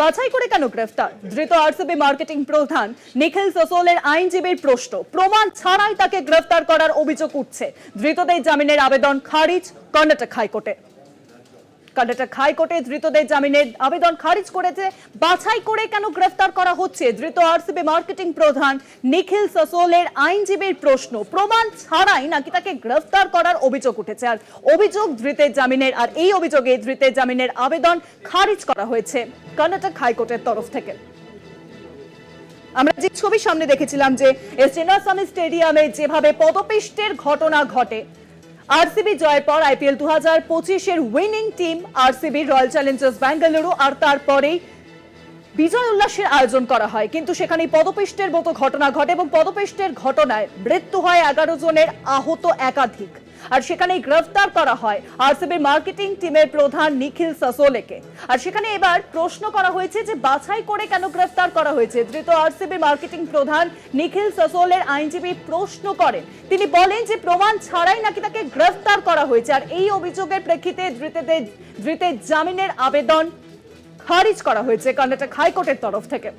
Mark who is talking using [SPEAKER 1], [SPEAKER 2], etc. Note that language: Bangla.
[SPEAKER 1] বাছাই করে কেন গ্রেফতার? ধৃত আরসিবি মার্কেটিং প্রধান নিখিল সসোলের আইনজীবীর প্রশ্ন, প্রমাণ ছাড়াই তাকে গ্রেফতার করার অভিযোগ উঠছে। ধৃতদের জামিনের আবেদন খারিজ, কর্ণাটক হাইকোর্টে। কর্ণাটক হাইকোর্টে ধৃতদের জামিনের আবেদন খারিজ করেছে। বাছাই করে কেন গ্রেফতার করা হচ্ছে? ধৃত আরসিবি মার্কেটিং প্রধান নিখিল সসোলের আইনজীবীর প্রশ্ন। প্রমাণ ছাড়াই নাকি তাকে গ্রেফতার করার অভিযোগ উঠেছে? আর অভিযোগ ধৃতের জামিনের, আর এই অভিযোগে ধৃতের জামিনের আবেদন খারিজ করা হয়েছে কর্ণাটক হাইকোর্টের তরফ থেকে। আমরা যে ছবি সামনে দেখেছিলাম যে এস স্টেডিয়ামে যেভাবে পদপিষ্টের ঘটনা ঘটে আরসিবি জয়ের পর আইপিএল দু হাজার পঁচিশের winning team RCB royal challengers Bengaluru আর তারপরেই বিজয় উল্লাসের আয়োজন করা হয়। কিন্তু সেখানে পদপিষ্টের মতো ঘটনা ঘটে এবং পদপিষ্টের ঘটনায় মৃত্যু হয় এগারো জনের, আহত একাধিক। আর সেখানে গ্রেফতার করা হয় আরসিবির মার্কেটিং টিমের প্রধান নিখিল সাসোলেকে। আর সেখানে এবার প্রশ্ন করা হয়েছে যে বাছাই করে কেন গ্রেফতার করা হয়েছে? ধৃত আরসিবি মার্কেটিং প্রধান নিখিল সাসোলের আইনজীবী প্রশ্ন করেন। তিনি বলেন যে প্রমাণ ছাড়াই নাকি তাকে গ্রেফতার করা হয়েছে। আর এই অভিযোগের প্রেক্ষিতে ধৃতদের, ধৃতের জামিনের আবেদন খারিজ করা হয়েছে কর্ণাটক হাইকোর্টের তরফ থেকে।